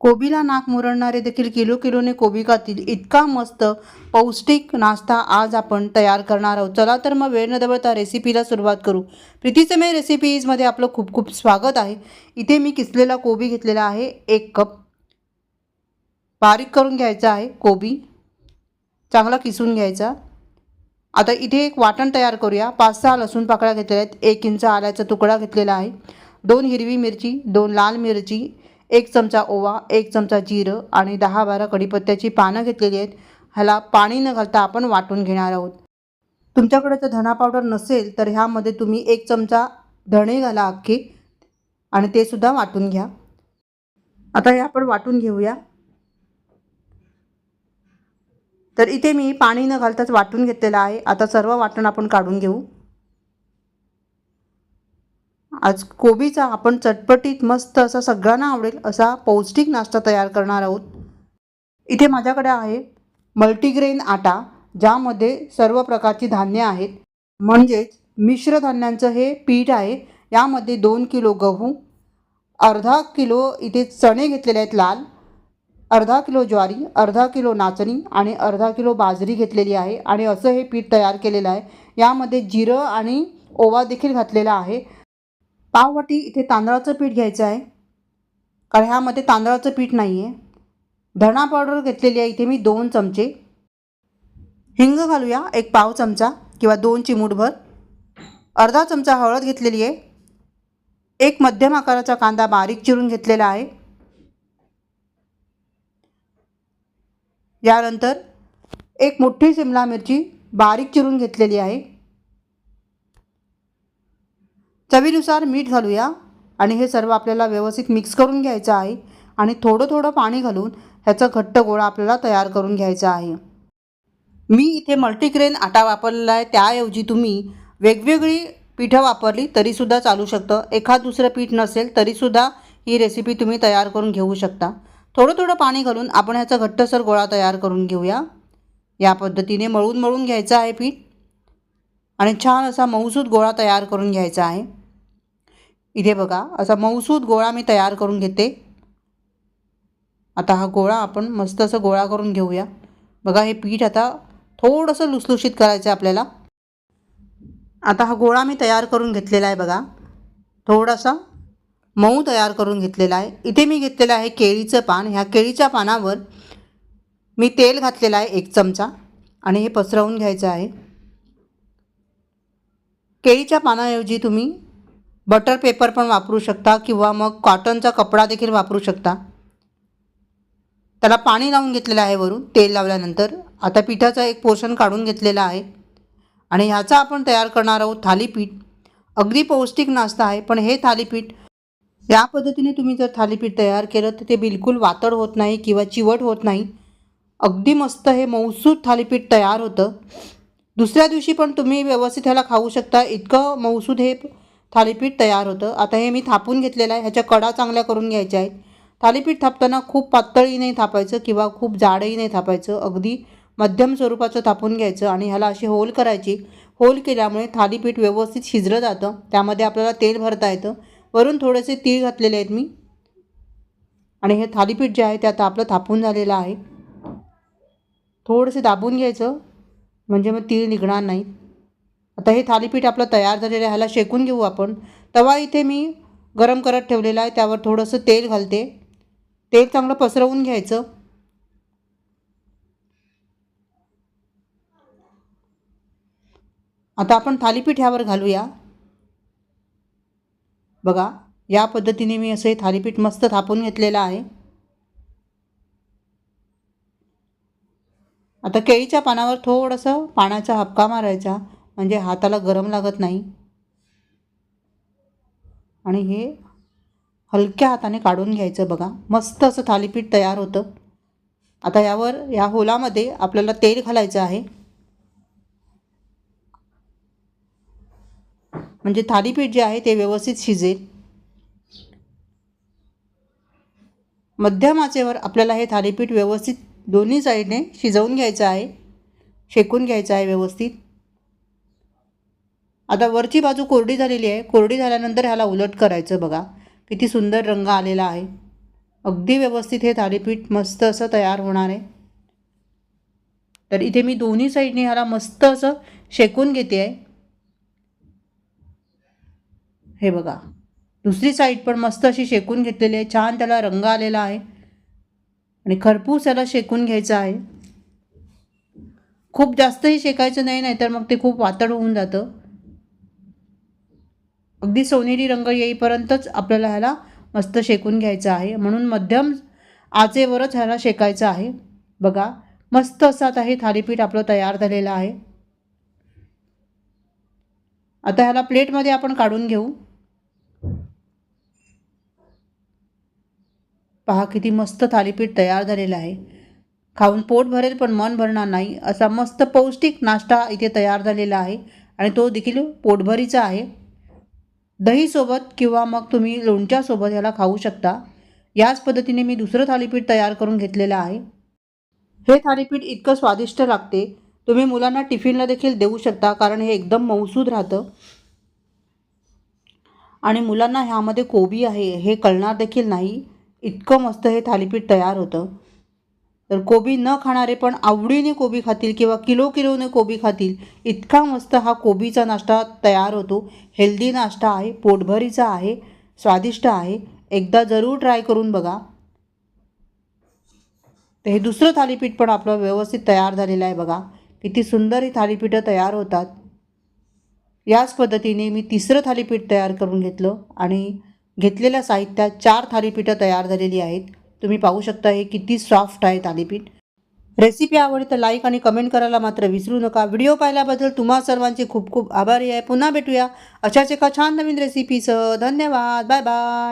कोबीला नाक मुरडणारे देखील किलो किलोने कोबी खातील. इतका मस्त पौष्टिक नाश्ता आज आपण तयार करणार आहोत. चला तर मग वेळ न दबळता रेसिपीला सुरुवात करू. प्रीतीसमय रेसिपीजमध्ये आपलं खूप खूप स्वागत आहे. इथे मी किसलेला कोबी घेतलेला आहे. एक कप. बारीक करून घ्यायचा आहे कोबी. चांगला किसून घ्यायचा. आता इथे एक वाटण तयार करूया. पाच सहा लसूण पाकळ्या घेतलेल्या आहेत. एक इंच आल्याचा तुकडा घेतलेला आहे. दोन हिरवी मिरची दोन लाल मिरची एक चमचा ओवा एक चमचा जिरं आणि दहा बारा कढीपत्त्याची पानं घेतलेली आहेत. ह्याला पाणी न घालता आपण वाटून घेणार आहोत. तुमच्याकडे जर धणा पावडर नसेल तर ह्यामध्ये तुम्ही एक चमचा धणे घाला अख्खे आणि ते सुद्धा वाटून घ्या. आता हे आपण वाटून घेऊया. तर इथे मी पाणी न घालताच वाटून घेतलेलं आहे. आता सर्व वाटण आपण काढून घेऊ. आज कोबीचा आपण चटपटीत मस्त असा सगळ्यांना आवडेल असा पौष्टिक नाश्ता तयार करणार आहोत. इथे माझ्याकडे आहे मल्टीग्रेन आटा ज्यामध्ये सर्व प्रकारची धान्य आहेत. म्हणजेच मिश्र धान्यांचं हे पीठ आहे यामध्ये दोन किलो गहू अर्धा किलो इथे चणे घेतलेले आहेत लाल अर्धा किलो ज्वारी अर्धा किलो नाचणी आणि अर्धा किलो बाजरी घेतलेली आहे. आणि असं हे पीठ तयार केलेलं आहे. यामध्ये जिरं आणि ओवा देखील घातलेला आहे. पाववाटी इथे तांदळाचं पीठ घ्यायचं आहे. कारण ह्यामध्ये तांदळाचं पीठ नाही आहे धणा पावडर घेतलेली आहे इथे मी दोन चमचे. हिंग घालूया एक पाव चमचा किंवा दोन चिमूटभर. अर्धा चमचा हळद घेतलेली आहे. एक मध्यम आकाराचा कांदा बारीक चिरून घेतलेला आहे. यानंतर एक मोठी सिमला मिरची बारीक चिरून घेतलेली आहे. चवीनुसार मीठ घालूया आणि हे सर्व आपल्याला व्यवस्थित मिक्स करून घ्यायचं आहे. आणि थोडं थोडं पाणी घालून ह्याचा घट्ट गोळा आपल्याला तयार करून घ्यायचा आहे. मी इथे मल्टीग्रेन आटा वापरलेला आहे. त्याऐवजी तुम्ही वेगवेगळी पिठं वापरली तरीसुद्धा चालू शकतं. एखाद दुसरं पीठ नसेल तरीसुद्धा ही रेसिपी तुम्ही तयार करून घेऊ शकता. थोडं थोडं पाणी घालून आपण ह्याचा घट्टसर गोळा तयार करून घेऊया. या पद्धतीने मळून मळून घ्यायचं आहे पीठ. आणि छान असा मऊसूद गोळा तयार करून घ्यायचा आहे. इथे बघा असा मऊसूद गोळा मी तयार करून घेते. आता हा गोळा आपण मस्त असं गोळा करून घेऊया. बघा हे पीठ आता थोडंसं लुसलुशीत करायचं आहे आपल्याला. आता हा गोळा मी तयार करून घेतलेला आहे बघा. थोडासा मऊ तयार करून घेतलेला आहे. इथे मी घेतलेलं आहे केळीचं पान. ह्या केळीच्या पानावर मी तेल घातलेलं आहे एक चमचा. आणि हे पसरवून घ्यायचं आहे. केळीच्या पानाऐवजी तुम्ही बटर पेपर पण वापरू शकता किंवा मग कॉटनचा कपडा देखील वापरू शकता. त्याला पाणी लावून घेतलेलं आहे वरून तेल लावल्यानंतर. आता पिठाचा एक पोर्शन काढून घेतलेला आहे. आणि ह्याचा आपण तयार करणार आहोत थालीपीठ. अगदी पौष्टिक नाश्ता आहे पण हे थालीपीठ या पद्धतीने तुम्ही जर थालीपीठ तयार केलं तर ते बिलकुल वातड होत नाही किंवा चिवट होत नाही. अगदी मस्त हे मऊसूद थालीपीठ तयार होतं. दुसऱ्या दिवशी पण तुम्ही व्यवस्थित ह्याला खाऊ शकता. इतकं मौसूद हे थालीपीठ तयार होतं. आता हे मी थापून घेतलेलं आहे. ह्याच्या कडा चांगल्या करून घ्यायच्या आहेत. थालीपीठ थापताना खूप पातळी नाही थापायचं किंवा खूप जाडही नाही थापायचं. अगदी मध्यम स्वरूपाचं थापून घ्यायचं आणि ह्याला अशी होल करायची. होल केल्यामुळे थालीपीठ व्यवस्थित शिजलं जातं. त्यामध्ये आपल्याला तेल भरता येतं. वरून थोडेसे तीळ घातलेले आहेत मी. आणि हे थालीपीठ जे आहे ते आता आपलं थापून झालेलं आहे. थोडंसं दाबून घ्यायचं. म्हणजे मग तीळ निघणार नाहीत आता हे थालीपीठ आपलं तयार झालेलं आहे ह्याला शेकून घेऊ आपण. तवा इथे मी गरम करत ठेवलेला आहे त्यावर थोडंसं तेल घालते. तेल चांगलं पसरवून घ्यायचं. आता आपण थालीपीठ ह्यावर घालूया. बघा या पद्धतीने मी असं हे थालीपीठ मस्त थापून घेतलेलं आहे. आता केळीच्या पानावर थोडंसं पाण्याचा हपका मारायचा म्हणजे हाताला गरम लागत नाही. आणि हे हलक्या हाताने काढून घ्यायचं बघा. मस्त असं थालीपीठ तयार होतं. आता यावर या होलामध्ये आपल्याला तेल घालायचं आहे. म्हणजे थालीपीठ जे आहे ते व्यवस्थित शिजेल. मध्यम आचेवर आपल्याला हे थालीपीठ व्यवस्थित दोन्ही साईडने शिजवून घ्यायचं आहे शेकून घ्यायचं आहे व्यवस्थित. आता वरची बाजू कोरडी झालेली आहे. कोरडी झाल्यानंतर ह्याला उलट करायचं बघा. किती सुंदर रंग आलेला आहे. अगदी व्यवस्थित हे थालीपीठ मस्त असं तयार होणार आहे. तर इथे मी दोन्ही साईडने ह्याला मस्त असं शेकून घेते आहे. हे बघा. दुसरी साईड पण मस्त अशी शेकून घेतलेली आहे. छान त्याला रंग आलेला आहे. आणि खरपूस याला शेकून घ्यायचं आहे. खूप जास्तही शेकायचं नाही नाहीतर मग ते खूप वातड होऊन जातं. अगदी सोनेरी रंग येईपर्यंतच आपल्याला ह्याला मस्त शेकून घ्यायचं आहे. म्हणून मध्यम आचेवरच ह्याला शेकायचं आहे. बघा मस्त असं आता हे थालीपीठ आपलं तयार झालेलं आहे. आता ह्याला प्लेटमध्ये आपण काढून घेऊ. पहा किती मस्त थालीपीठ तयार झालेलं आहे. खाऊन पोट भरेल पण मन भरणार नाही असा मस्त पौष्टिक नाश्ता इथे तयार झालेला आहे आणि तो देखील पोटभरीचा आहे. दहीसोबत किंवा मग तुम्ही लोणच्यासोबत ह्याला खाऊ शकता. याच पद्धतीने मी दुसरं थालीपीठ तयार करून घेतलेलं आहे. हे थालीपीठ इतकं स्वादिष्ट लागते. तुम्ही मुलांना टिफिनला देखील देऊ शकता कारण हे एकदम मौसूद राहतं. आणि मुलांना ह्यामध्ये कोबी आहे हे कळणार देखील नाही. इतकं मस्त हे थालीपीठ तयार होतं. तर कोबी न खाणारे पण आवडीने कोबी खातील किंवा किलो किलोने कोबी खातील इतका मस्त हा कोबीचा नाश्ता तयार होतो. हेल्दी नाश्ता आहे पोटभरीचा आहे स्वादिष्ट आहे. एकदा जरूर ट्राय करून बघा. तर हे दुसरं थालीपीठ पण आपलं व्यवस्थित तयार झालेलं आहे बघा. किती सुंदर ही थालीपीठं तयार होतात. याच पद्धतीने मी तिसरं थालीपीठ तयार करून घेतलं आणि घेतलेल्या साहित्यात चार थालीपीठं तयार झालेली आहेत. तुम्ही पाहू शकता हे किती सॉफ्ट आहे थालीपीठ. रेसिपी आवडली तर लाईक आणि कमेंट करायला मात्र विसरू नका. व्हिडिओ पाहिल्याबद्दल तुम्हा सर्वांचे खूप खूप आभारी आहे. पुन्हा भेटूया अशाच एका छान नवीन रेसिपीसह धन्यवाद. Bye bye